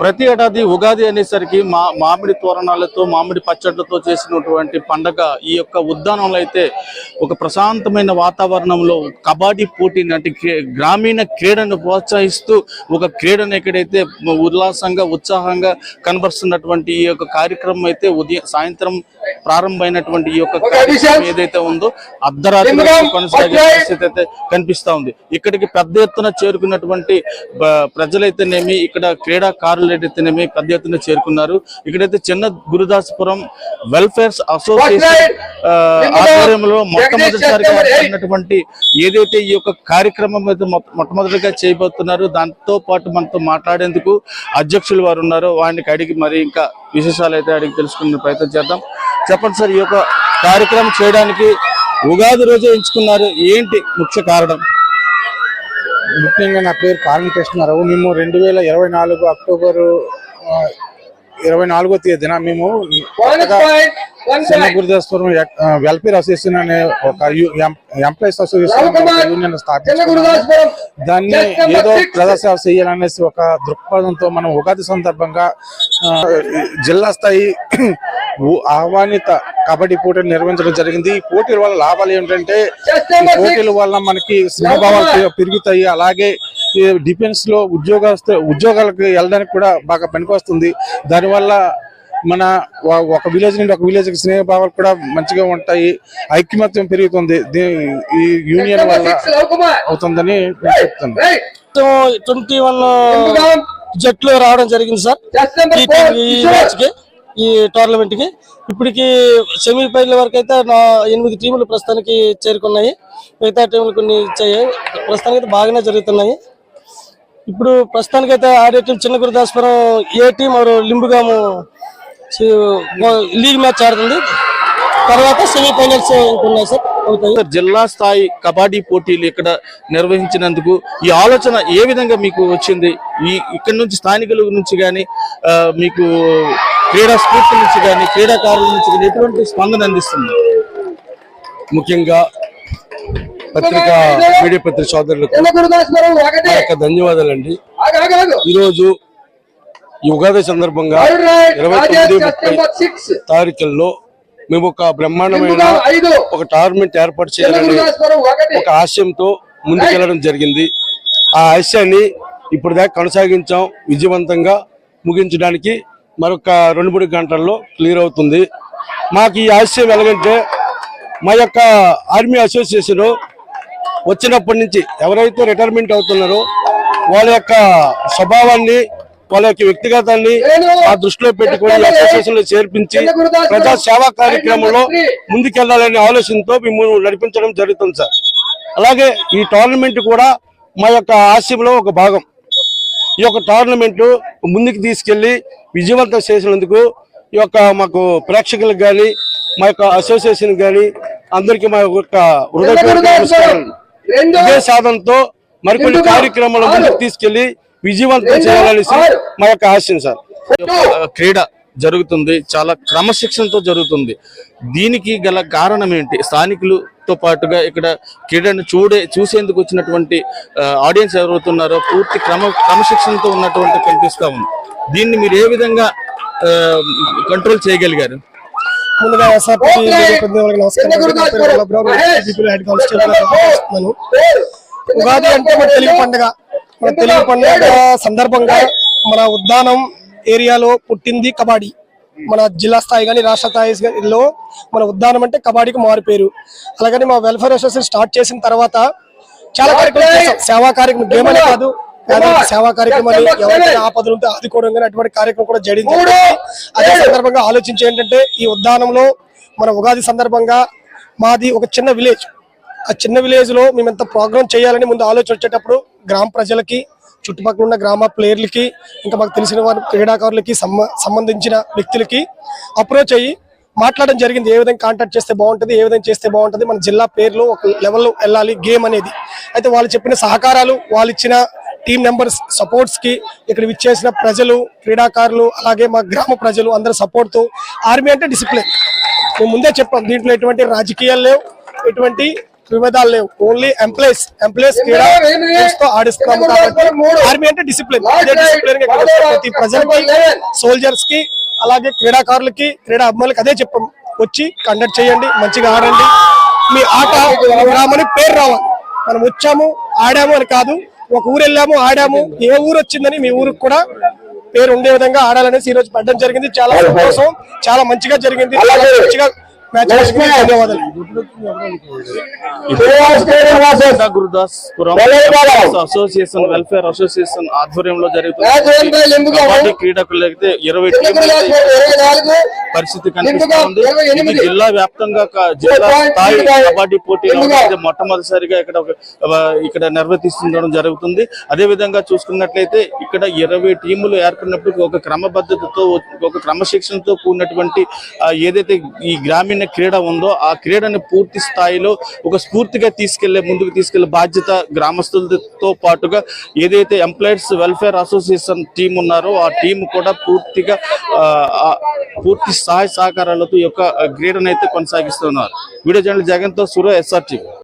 ప్రతి ఏడాది ఉగాది అనేసరికి మా మామిడి తోరణాలతో మామిడి పచ్చళ్ళతో చేసినటువంటి పండగ ఈ యొక్క ఉద్యానంలో అయితే ఒక ప్రశాంతమైన వాతావరణంలో కబడ్డీ పోటీ లాంటి గ్రామీణ క్రీడను ప్రోత్సహిస్తూ ఒక క్రీడను ఎక్కడైతే ఉల్లాసంగా ఉత్సాహంగా కనబరుస్తున్నటువంటి ఈ యొక్క కార్యక్రమం అయితే ఉదయం సాయంత్రం ప్రారంభమైనటువంటి ఈ యొక్క కార్యక్రమం ఏదైతే ఉందో అర్ధరాత్రి కొనసాగే పరిస్థితి అయితే కనిపిస్తా ఉంది. ఇక్కడికి పెద్ద ఎత్తున చేరుకున్నటువంటి ప్రజలైతేనేమి ఇక్కడ క్రీడాకారులు అయితేనేమి పెద్ద ఎత్తున చేరుకున్నారు. ఇక్కడైతే చిన్న గురుదాసపురం వెల్ఫేర్ అసోసియేషన్ ఆధ్వర్యంలో మొట్టమొదటిసారిగా ఏర్పడినటువంటి ఏదైతే ఈ యొక్క కార్యక్రమం అయితే మొట్ట- మొట్టమొదటిగా చేయబోతున్నారు దాంతో పాటు మనతో మాట్లాడేందుకు అధ్యక్షులు వారు ఉన్నారు వారిని అడిగి మరి ఇంకా విశేషాలు అయితే అడిగి తెలుసుకునే ప్రయత్నం చేద్దాం. చెప్పండి సార్ ఈ యొక్క కార్యక్రమం చేయడానికి ఉగాది రోజే ఎంచుకున్నారు. ఏంటి ముఖ్య కారణం? ముఖ్యంగా నా పేరు పాలన కృష్ణారావు. మేము రెండు వేల ఇరవై నాలుగు అక్టోబర్ ఇరవై నాలుగో తేదీన మేము చిన్న గురుదాస్పురం వెల్ఫేర్ అసోసియేషన్ అనే ఒక ఎంప్లాయీస్ అసోసియేషన్ యూనియన్ స్థాపించుకున్నాము దాన్ని ఏదో ప్రజాసేవ చేయాలనేసి ఒక దృక్పథంతో మనం ఉగాది సందర్భంగా జిల్లా స్థాయి ఆహ్వానిత కబడ్డీ పోటీలు నిర్వహించడం జరిగింది. ఈ పోటీల వల్ల లాభాలు ఏంటంటే ఈ పోటీల వల్ల మనకి పె- పెరుగుతాయి. అలాగే డిఫెన్స్లో ఉద్యోగస్తు ఉద్యోగాలకు వెళ్ళడానికి కూడా బాగా పనికొస్తుంది. దానివల్ల మన ఒక విలేజ్ నుండి ఒక విలేజ్కి స్నేహభావాలు కూడా మంచిగా ఉంటాయి. ఐక్యమత్యం పెరుగుతుంది. ఈ యూనియన్ వల్ల అవుతుందని నేను చెప్తాను ట్వంటీ వన్ జట్లు రావడం జరిగింది సార్. ఈ టీం- ఈ మ్యాచ్కి ఈ టోర్నమెంట్కి. ఇప్పటికి సెమీఫైనల్ వరకు అయితే నా ఎనిమిది టీములు ప్రస్తుతానికి చేరుకున్నాయి. మిగతా టీములు కొన్ని ఇచ్చాయి. ప్రస్తుతానికి అయితే బాగానే జరుగుతున్నాయి. ఇప్పుడు ప్రస్తుతానికి అయితే ఆడే టీం చిన్న గురుదాస్పురం ఏ టీం లింబుగాము లీగ్ మ్యాచ్ ఆడుతుంది. తర్వాత సెమీఫైనల్స్ ఉన్నాయి సార్ అవుతాయి. సార్, జిల్లా స్థాయి కబడ్డీ పోటీలు ఇక్కడ నిర్వహించినందుకు ఈ ఆలోచన ఏ విధంగా మీకు వచ్చింది? ఈ ఇక్కడ నుంచి స్థానికుల నుంచి కానీ మీకు క్రీడా స్ఫూర్తి నుంచి కానీ క్రీడాకారుల నుంచి కానీ ఎటువంటి స్పందన అందిస్తుంది? ముఖ్యంగా పత్రికా మీడియా పత్రిక సోదరులకు ధన్యవాదాలండి. ఈరోజు ఈ ఉగాది సందర్భంగా ఇరవై తొమ్మిది ముప్పై తారీఖుల్లో మేము ఒక బ్రహ్మాండమైన ఒక టోర్నమెంట్ ఏర్పాటు చేయాలని ఒక ఆశయంతో ముందుకెళ్ళడం జరిగింది. ఆ ఆశయాన్ని ఇప్పుడు దాకా కొనసాగించాం. విజయవంతంగా ముగించడానికి మరొక రెండు మూడు గంటల్లో క్లియర్ అవుతుంది. మాకు ఈ ఆశయం ఎలాగంటే మా యొక్క ఆర్మీ అసోసియేషన్ వచ్చినప్పటి నుంచి ఎవరైతే రిటైర్మెంట్ అవుతున్నారో వాళ్ళ యొక్క స్వభావాన్ని వాళ్ళ యొక్క వ్యక్తిగతాన్ని ఆ దృష్టిలో పెట్టుకొని అసోసియేషన్లో చేర్పించి ప్రజా సేవా కార్యక్రమంలో ముందుకెళ్ళాలనే ఆలోచనతో మేము నడిపించడం జరుగుతుంది సార్. అలాగే ఈ టోర్నమెంట్ కూడా మా యొక్క ఆశయంలో ఒక భాగం. ఈ యొక్క టోర్నమెంట్ ముందుకు తీసుకెళ్ళి విజయవంతం చేసినందుకు ఈ యొక్క మాకు ప్రేక్షకులకు కానీ మా యొక్క అసోసియేషన్ కానీ అందరికీ మా యొక్క ఇదే సాధనతో మరికొన్ని కార్యక్రమాలు ముందుకు తీసుకెళ్ళి విజయవంతం చేయాలనేసి మా యొక్క ఆశయం సార్. క్రీడ జరుగుతుంది చాలా క్రమశిక్షణతో జరుగుతుంది. దీనికి గల కారణం ఏంటి? స్థానికులతో పాటుగా ఇక్కడ క్రీడను చూడే చూసేందుకు వచ్చినటువంటి ఆడియన్స్ ఎవరవుతున్నారో పూర్తి క్రమ క్రమశిక్షణతో ఉన్నటువంటి కనిపిస్తా ఉంది. దీన్ని మీరు ఏ విధంగా కంట్రోల్ చేయగలిగారు? ముందుగా నమస్కారం. ఉగాది అంటే మన తెలుగు పండుగ. మన తెలుగు పండుగ సందర్భంగా మన ఉద్దానం ఏరియాలో పుట్టింది కబడ్డీ. మన జిల్లా స్థాయి కానీ రాష్ట్ర స్థాయిలో మన ఉద్దానం అంటే కబడ్డీకి మారు పేరు అలాగని మా వెల్ఫేర్ అసోసియేషన్ స్టార్ట్ చేసిన తర్వాత చాలా కార్యక్రమాలు సేవా కార్యక్రమం గేమ్ అనే కాదు. సేవా కార్యక్రమాలు ఎవరైతే ఆపదలు ఉంటే ఆదుకోవడం కానీ అటువంటి కార్యక్రమం కూడా జరిగింది. అదే సందర్భంగా ఆలోచించి ఏంటంటే ఈ ఉద్యానంలో మన ఉగాది సందర్భంగా మాది ఒక చిన్న విలేజ్ ఆ చిన్న విలేజ్లో మేము ఎంత ప్రోగ్రామ్ చేయాలని ముందు ఆలోచన వచ్చేటప్పుడు గ్రామ ప్రజలకి చుట్టుపక్కల ఉన్న గ్రామ ప్లేయర్లకి ఇంకా మాకు తెలిసిన వారి క్రీడాకారులకి సంబంధించిన వ్యక్తులకి అప్రోచ్ అయ్యి మాట్లాడడం జరిగింది. ఏ విధంగా కాంటాక్ట్ చేస్తే బాగుంటుంది ఏ విధంగా చేస్తే బాగుంటుంది మన జిల్లా పేరులో ఒక లెవెల్లో వెళ్ళాలి గేమ్ అనేది. అయితే వాళ్ళు చెప్పిన సహకారాలు వాళ్ళు ఇచ్చిన టీం నెంబర్స్ సపోర్ట్స్కి ఇక్కడ విచ్చేసిన ప్రజలు క్రీడాకారులు అలాగే మా గ్రామ ప్రజలు అందరి సపోర్ట్తో ఆర్మీ అంటే డిసిప్లిన్ మేము ముందే చెప్పాం దీంట్లో ఎటువంటి రాజకీయాలు లేవు ఎటువంటి విభేదాలు లేవు. ఓన్లీ ఎంప్లాయీస్ ఎంప్లాయీస్తో ఆడిస్తున్నాము కాబట్టి ఆర్మీ అంటే డిసిప్లిన్ డిసిప్లిన్ ప్రతి ప్రజలకి సోల్జర్స్కి అలాగే క్రీడాకారులకి క్రీడా అభిమానులకి అదే చెప్పాం వచ్చి కండక్ట్ చేయండి మంచిగా ఆడండి. మీ ఆట మీ గ్రామానికి పేరు రావాలి. మనం వచ్చాము ఆడాము అని కాదు ఒక ఊరు వెళ్ళాము ఆడాము ఏ ఊరు వచ్చిందని మీ ఊరికి కూడా పేరు ఉండే విధంగా ఆడాలనేసి ఈ రోజు పెట్టడం జరిగింది. చాలా సంతోషం చాలా మంచిగా జరిగింది. మంచిగా గురుదాస్పురం అసోసియేషన్ వెల్ఫేర్ అసోసియేషన్ ఆధ్వర్యంలో జరుగుతుంది కబడ్డీ క్రీడకులు అయితే ఇరవై పరిస్థితి కనిపిస్తుంది జిల్లా వ్యాప్తంగా జిల్లా స్థాయి కబడ్డీ పోటీలు అయితే మొట్టమొదటిసారిగా ఇక్కడ ఇక్కడ నిర్వర్తిస్తుండడం జరుగుతుంది. అదే విధంగా చూసుకున్నట్లయితే ఇక్కడ ఇరవై టీములు ఏర్పడినప్పుడు ఒక క్రమబద్ధతతో ఒక క్రమశిక్షణతో కూడినటువంటి ఏదైతే ఈ గ్రామీణ క్రీడ ఉందో ఆ క్రీడని పూర్తి స్థాయిలో ఒక స్ఫూర్తిగా తీసుకెళ్ళే ముందుకు తీసుకెళ్ళే బాధ్యత గ్రామస్తులతో పాటుగా ఏదైతే ఎంప్లాయీస్ వెల్ఫేర్ అసోసియేషన్ టీం ఉన్నారో ఆ టీం కూడా పూర్తిగా పూర్తి సహాయ సహకారాలతో ఈ యొక్క క్రీడనైతే కొనసాగిస్తున్నారు. వీడియో జర్నల్ జగన్తో సురో ఎస్ఆర్టీ